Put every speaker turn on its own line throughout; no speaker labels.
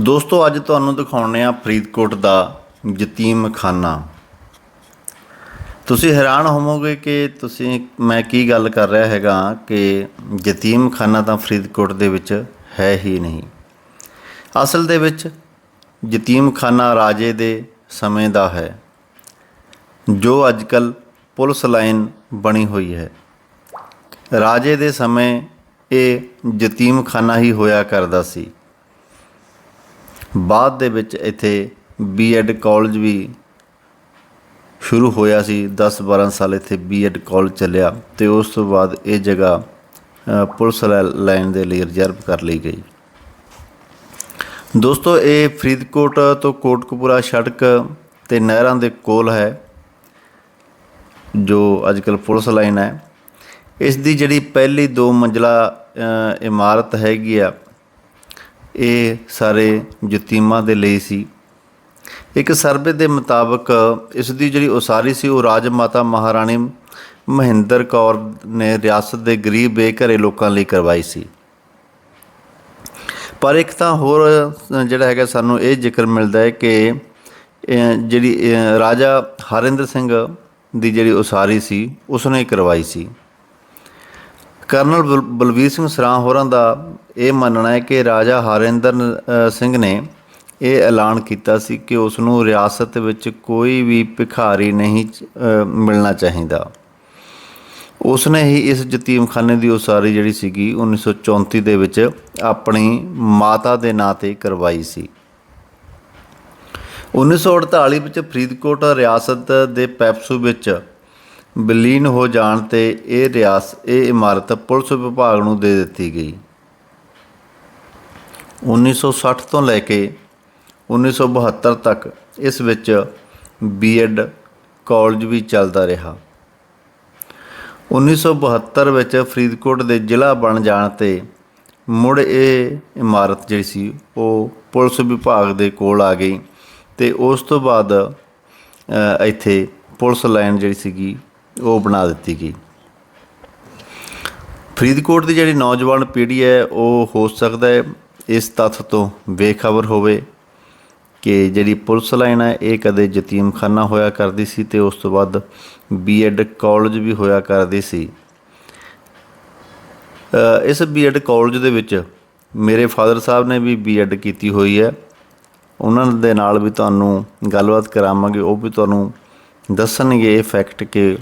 ਦੋਸਤੋ, ਅੱਜ ਤੁਹਾਨੂੰ ਦਿਖਾਉਣੇ ਆ ਫਰੀਦਕੋਟ ਦਾ ਯਤੀਮਖਾਨਾ ਤੁਸੀਂ ਹੈਰਾਨ ਹੋਵੋਗੇ ਕਿ ਤੁਸੀਂ, ਮੈਂ ਕੀ ਗੱਲ ਕਰ ਰਿਹਾ ਹੈਗਾ ਕਿ ਯਤੀਮਖਾਨਾ ਤਾਂ ਫਰੀਦਕੋਟ ਦੇ ਵਿੱਚ ਹੈ ਹੀ ਨਹੀਂ। ਅਸਲ ਦੇ ਵਿੱਚ ਯਤੀਮਖਾਨਾ ਰਾਜੇ ਦੇ ਸਮੇਂ ਦਾ ਹੈ, ਜੋ ਅੱਜਕੱਲ ਪੁਲਿਸ ਲਾਈਨ ਬਣੀ ਹੋਈ ਹੈ। ਰਾਜੇ ਦੇ ਸਮੇਂ ਇਹ ਯਤੀਮਖਾਨਾ ਹੀ ਹੋਇਆ ਕਰਦਾ ਸੀ। ਬਾਅਦ ਦੇ ਵਿੱਚ ਇੱਥੇ ਬੀਐਡ ਕਾਲਜ ਵੀ ਸ਼ੁਰੂ ਹੋਇਆ ਸੀ। 10-12 ਸਾਲ ਇੱਥੇ ਬੀਐਡ ਕਾਲਜ ਚੱਲਿਆ ਤੇ ਉਸ ਤੋਂ ਬਾਅਦ ਇਹ ਜਗ੍ਹਾ ਪੁਲਿਸ ਲੈ- ਲਾਈਨ ਦੇ ਲਈ ਰਿਜ਼ਰਵ ਕਰ ਲਈ ਗਈ। ਦੋਸਤੋ, ਇਹ ਫਰੀਦਕੋਟ ਤੋਂ ਕੋਟਕਪੂਰਾ ਸੜਕ ਤੇ ਨਹਿਰਾਂ ਦੇ ਕੋਲ ਹੈ, ਜੋ ਅੱਜਕੱਲ ਪੁਲਿਸ ਲਾਈਨ ਹੈ। ਇਸ ਦੀ ਜਿਹੜੀ ਪਹਿਲੀ ਦੋ ਮੰਜ਼ਲਾ ਇਮਾਰਤ ਹੈਗੀ ਆ ਇਹ ਸਾਰੇ ਯਤੀਮਾਂ ਦੇ ਲਈ ਸੀ। ਇੱਕ ਸਰਵੇ ਦੇ ਮੁਤਾਬਕ ਇਸ ਦੀ ਜਿਹੜੀ ਉਸਾਰੀ ਸੀ, ਉਹ ਰਾਜ ਮਾਤਾ ਮਹਾਰਾਣੀ ਮਹਿੰਦਰ ਕੌਰ ਨੇ ਰਿਆਸਤ ਦੇ ਗਰੀਬ ਬੇਘਰੇ ਲੋਕਾਂ ਲਈ ਕਰਵਾਈ ਸੀ। ਪਰ ਇੱਕ ਤਾਂ ਹੋਰ ਜਿਹੜਾ ਹੈਗਾ ਸਾਨੂੰ ਇਹ ਜ਼ਿਕਰ ਮਿਲਦਾ ਹੈ ਕਿ ਜਿਹੜੀ ਰਾਜਾ ਹਰਿੰਦਰ ਸਿੰਘ ਦੀ ਜਿਹੜੀ ਉਸਾਰੀ ਸੀ, ਉਸਨੇ ਕਰਵਾਈ ਸੀ। ਕਰਨਲ ਬਲ- ਬਲਵੀਰ ਸਿੰਘ ਸਰਾਂ ਹੋਰਾਂ ਦਾ ਇਹ ਮੰਨਣਾ ਹੈ ਕਿ ਰਾਜਾ ਹਰਿੰਦਰ ਸਿੰਘ ਨੇ ਇਹ ਐਲਾਨ ਕੀਤਾ ਸੀ ਕਿ ਉਸ ਨੂੰ ਰਿਆਸਤ ਵਿੱਚ ਕੋਈ ਵੀ ਭਿਖਾਰੀ ਨਹੀਂ ਮਿਲਣਾ ਚਾਹੀਦਾ। ਉਸ ਨੇ ਹੀ ਇਸ ਯਤੀਮਖਾਨੇ ਦੀ ਉਸਾਰੀ ਜਿਹੜੀ ਸੀਗੀ 1934 ਦੇ ਵਿੱਚ ਆਪਣੀ ਮਾਤਾ ਦੇ ਨਾਂ ਤੇ ਕਰਵਾਈ ਸੀ। 1948 ਵਿੱਚ ਫਰੀਦਕੋਟ ਰਿਆਸਤ ਦੇ ਪੈਪਸੂ ਵਿੱਚ ਵਿਲੀਨ ਹੋ ਜਾਣ ਤੇ ਇਹ ਰਿਆਸ, ਇਹ ਇਮਾਰਤ ਪੁਲਿਸ ਵਿਭਾਗ ਨੂੰ ਦੇ ਦਿੱਤੀ ਗਈ। 1960 ਤੋਂ ਲੈ ਕੇ 1972 ਤੱਕ ਇਸ ਵਿੱਚ ਬੀਐਡ ਕਾਲਜ ਵੀ ਚੱਲਦਾ ਰਿਹਾ। 1972 ਵਿੱਚ ਫਰੀਦਕੋਟ ਦੇ ਜ਼ਿਲ੍ਹਾ ਬਣ ਜਾਣ ਤੇ ਮੁੜ ਇਹ ਇਮਾਰਤ ਜਿਹੜੀ ਸੀ, ਉਹ ਪੁਲਿਸ ਵਿਭਾਗ ਦੇ ਕੋਲ ਆ ਗਈ ਤੇ ਉਸ ਤੋਂ ਬਾਅਦ ਇੱਥੇ ਪੁਲਿਸ ਲਾਈਨ ਜਿਹੜੀ ਸੀਗੀ ਉਹ ਬਣਾ ਦਿੱਤੀ ਗਈ। ਫਰੀਦਕੋਟ ਦੀ ਜਿਹੜੀ ਨੌਜਵਾਨ ਪੀੜ੍ਹੀ ਹੈ ਉਹ ਹੋ ਸਕਦਾ ਹੈ ਇਸ ਤੱਥ ਤੋਂ ਬੇਖਬਰ ਹੋਵੇ ਕਿ ਜਿਹੜੀ ਪੁਲਿਸ ਲਾਈਨ ਹੈ ਇਹ ਕਦੇ ਯਤੀਮਖਾਨਾ ਹੋਇਆ ਕਰਦੀ ਸੀ ਤੇ ਉਸ ਤੋਂ ਬਾਅਦ ਬੀਐਡ ਕਾਲਜ ਵੀ ਹੋਇਆ ਕਰਦੀ ਸੀ। ਅ, ਇਸ ਬੀਐਡ ਕਾਲਜ ਦੇ ਵਿੱਚ ਮੇਰੇ ਫਾਦਰ ਸਾਹਿਬ ਨੇ ਵੀ ਬੀਐਡ ਕੀਤੀ ਹੋਈ ਹੈ। ਉਹਨਾਂ ਦੇ ਨਾਲ ਵੀ ਤੁਹਾਨੂੰ ਗੱਲਬਾਤ ਕਰਾਵਾਂਗੇ ਉਹ ਵੀ ਤੁਹਾਨੂੰ ਦੱਸਣਗੇ ਇਹ ਫੈਕਟ ਕਿ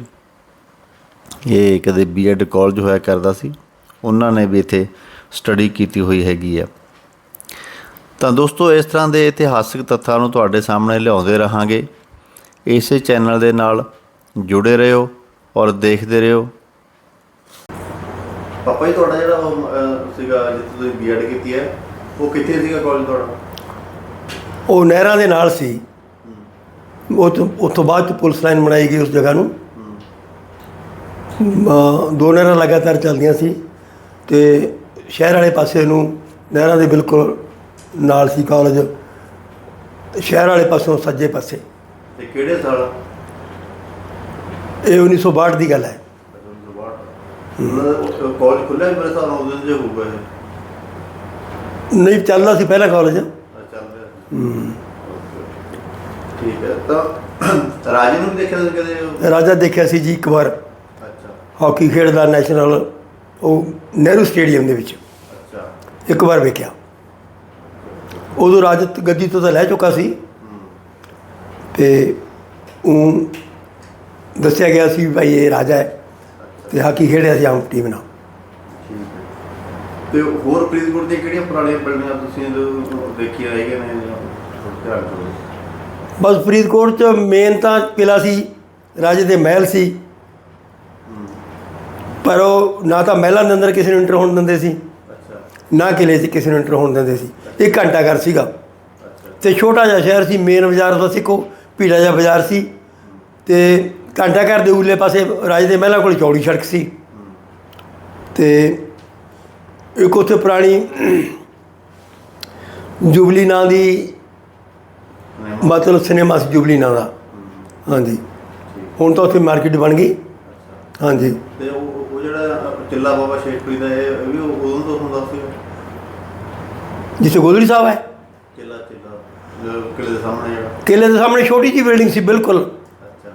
ਇਹ ਕਦੇ ਬੀਐਡ ਕਾਲਜ ਹੋਇਆ ਕਰਦਾ ਸੀ। ਉਹਨਾਂ ਨੇ ਵੀ ਇੱਥੇ ਸਟੱਡੀ ਕੀਤੀ ਹੋਈ ਹੈਗੀ ਆ। ਤਾਂ ਦੋਸਤੋ ਇਸ ਤਰ੍ਹਾਂ ਦੇ ਇਤਿਹਾਸਕ ਤੱਥਾਂ ਨੂੰ ਤੁਹਾਡੇ ਸਾਹਮਣੇ ਲਿਆਉਂਦੇ ਰਹਾਂਗੇ। ਇਸੇ ਚੈਨਲ ਦੇ ਨਾਲ ਜੁੜੇ ਰਹੋ ਔਰ ਦੇਖਦੇ ਰਹੋ। ਪਾਪਾ ਜੀ ਤੁਹਾਡਾ ਜਿਹੜਾ ਉਹ, ਸੀਗਾ ਜਿੱਥੇ ਤੁਸੀਂ ਬੀਐਡ ਕੀਤੀ ਹੈ ਉਹ ਕਿੱਥੇ ਸੀਗਾ ਕਾਲਜ ਤੁਹਾਡਾ?
ਉਹ ਨਹਿਰਾਂ ਦੇ ਨਾਲ ਸੀ। ਉਹ ਤੋਂ ਉਸ ਤੋਂ ਬਾਅਦ 'ਚ ਪੁਲਿਸ ਲਾਈਨ ਬਣਾਈ ਗਈ ਉਸ ਜਗ੍ਹਾ ਨੂੰ। ਦੋ ਨਹਿਰਾਂ ਲਗਾਤਾਰ ਚੱਲਦੀਆਂ ਸੀ ਤੇ ਸ਼ਹਿਰ ਵਾਲੇ ਪਾਸੇ ਨੂੰ ਨਹਿਰਾਂ ਦੇ ਬਿਲਕੁਲ ਨਾਲ ਸੀ ਕਾਲਜ ਤੇ ਸ਼ਹਿਰ ਵਾਲੇ ਪਾਸੋਂ ਸੱਜੇ ਪਾਸੇ।
ਤੇ ਕਿਹੜੇ ਸਾਲ?
ਇਹ 1962 ਦੀ ਗੱਲ ਹੈ।
ਕਾਲਜ ਖੁੱਲਿਆ ਮੇਰੇ ਸਾਹ ਨਾਲ ਉਹਦੇ ਜੇ ਹੋਊਗਾ ਇਹ?
ਨਹੀਂ ਚੱਲਦਾ ਸੀ ਪਹਿਲਾ ਕਾਲਜ।
ਆ ਚੱਲ ਰਿਹਾ ਠੀਕ ਹੈ ਤਾਂ ਰਾਜੇ ਨੂੰ ਦੇਖਿਆ ਸੀ ਕਦੇ?
ਰਾਜਾ ਦੇਖਿਆ ਸੀ ਜੀ ਇੱਕ ਵਾਰ। ਹਾਕੀ ਖੇਡਦਾ ਨੈਸ਼ਨਲ ਉਹ ਨਹਿਰੂ ਸਟੇਡੀਅਮ ਦੇ ਵਿੱਚ।
ਅੱਛਾ।
ਇੱਕ ਵਾਰ ਵੇਖਿਆ। ਉਦੋਂ ਰਾਜਤ ਗੱਦੀ ਤੋਂ ਤਾਂ ਲੈ ਚੁੱਕਾ ਸੀ। ਤੇ ਉਹ ਦੱਸਿਆ ਗਿਆ ਸੀ ਭਾਈ ਇਹ ਰਾਜਾ ਹੈ ਤੇ ਹਾਕੀ ਖੇਡਿਆ ਸੀ ਆਮ ਟੀਮ ਨਾਲ।
ਤੇ ਹੋਰ ਫਰੀਦਕੋਟ ਦੀਆਂ ਕਿਹੜੀਆਂ ਪੁਰਾਣੀਆਂ ਬਿਲਡਿੰਗਾਂ ਤੁਸੀਂ ਦੇਖੀਆਂ ਹੈਗੀਆਂ ਨੇ
ਬਸ ਫਰੀਦਕੋਟ ਚ ਮੇਨ ਤਾਂ ਕਿਲਾ ਸੀ ਰਾਜੇ ਦੇ ਮਹਿਲ ਸੀ। ਪਰ ਉਹ ਨਾ ਤਾਂ ਮਹਿਲਾਂ ਦੇ ਅੰਦਰ ਕਿਸੇ ਨੂੰ ਇੰਟਰ ਹੋਣ ਦਿੰਦੇ ਸੀ, ਨਾ ਕਿਲੇ 'ਚ ਕਿਸੇ ਨੂੰ ਇੰਟਰ ਹੋਣ ਦਿੰਦੇ ਸੀ। ਇਹ ਘੰਟਾ ਘਰ ਸੀਗਾ।
ਅੱਛਾ
ਤੇ ਛੋਟਾ ਜਿਹਾ ਸ਼ਹਿਰ ਸੀ ਮੇਨ ਬਾਜ਼ਾਰ ਦਾ ਸੀ ਕੋ ਭੀੜਾ ਜਿਹਾ ਬਾਜ਼ਾਰ ਸੀ। ਤੇ ਘੰਟਾ ਘਰ ਦੇ ਉਰਲੇ ਪਾਸੇ ਰਾਜ ਦੇ ਮਹਿਲਾਂ ਕੋਲ ਚੌੜੀ ਸੜਕ ਸੀ। ਤੇ ਇੱਕ ਉੱਥੇ ਪੁਰਾਣੀ ਜੁਬਲੀ ਨਾਂ ਦੀ ਮਤਲਬ ਸਿਨੇਮਾ ਸੀ ਜੁਬਲੀ ਨਾਂ ਦਾ। ਹਾਂਜੀ। ਹੁਣ ਤਾਂ ਉੱਥੇ ਮਾਰਕੀਟ ਬਣ ਗਈ। ਹਾਂਜੀ।
ਤੇ ਉਹ ਉਹ ਜਿਹੜਾ ਚਿੱਲਾ ਬਾਬਾ ਸ਼ੇਖਪੁਰੀ ਦਾ ਇਹ ਇਹ ਵੀ ਉਦੋਂ ਤੋਂ ਹੁੰਦਾ ਸੀ।
ਜਿੱਥੇ ਗੋਦੜੀ ਸਾਹਿਬ ਹੈ?
ਕਿਲਾ ਕਿਲਾ ਕਿਲੇ ਦੇ ਸਾਹਮਣੇ ਜਿਹੜਾ।
ਕਿਲੇ ਦੇ ਸਾਹਮਣੇ ਛੋਟੀ ਜਿਹੀ ਬਿਲਡਿੰਗ ਸੀ ਬਿਲਕੁਲ।
ਅੱਛਾ।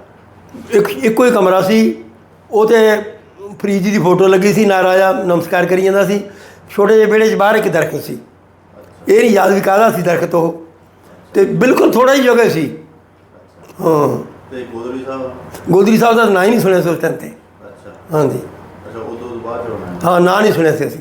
ਇੱਕ ਇੱਕੋ ਹੀ ਕਮਰਾ ਸੀ। ਉਹ ਤੇ ਫਰੀਦ ਜੀ ਦੀ ਫੋਟੋ ਲੱਗੀ ਸੀ ਨਾ ਰਾਜਾ ਨਮਸਕਾਰ ਕਰੀ ਜਾਂਦਾ ਸੀ। ਛੋਟੇ ਜਿਹੇ ਵਿਹੜੇ 'ਚ ਬਾਹਰ ਇੱਕ ਦਰਖਤ ਸੀ। ਇਹ ਨਹੀਂ ਯਾਦ ਵੀ ਕਾਹਦਾ ਸੀ ਦਰਖਤ ਉਹ। ਤੇ ਬਿਲਕੁਲ ਥੋੜਾ ਹੀ ਜਗ੍ਹਾ ਸੀ। ਹਾਂ।
ਤੇ ਗੋਦਰੀ ਸਾਹਿਬ?
ਗੋਦਰੀ ਸਾਹਿਬ ਦਾ ਨਾਂ ਹੀ ਨਹੀਂ ਸੁਣਿਆ ਸੀ ਉਸ ਟਾਈਮ ਤੇ।
ਅੱਛਾ।
ਹਾਂਜੀ।
ਬਾਅਦ ਚ ਹੋਣਾ
ਹਾਂ ਨਾਂ ਨਹੀਂ ਸੁਣਿਆ ਸੀ ਅਸੀਂ।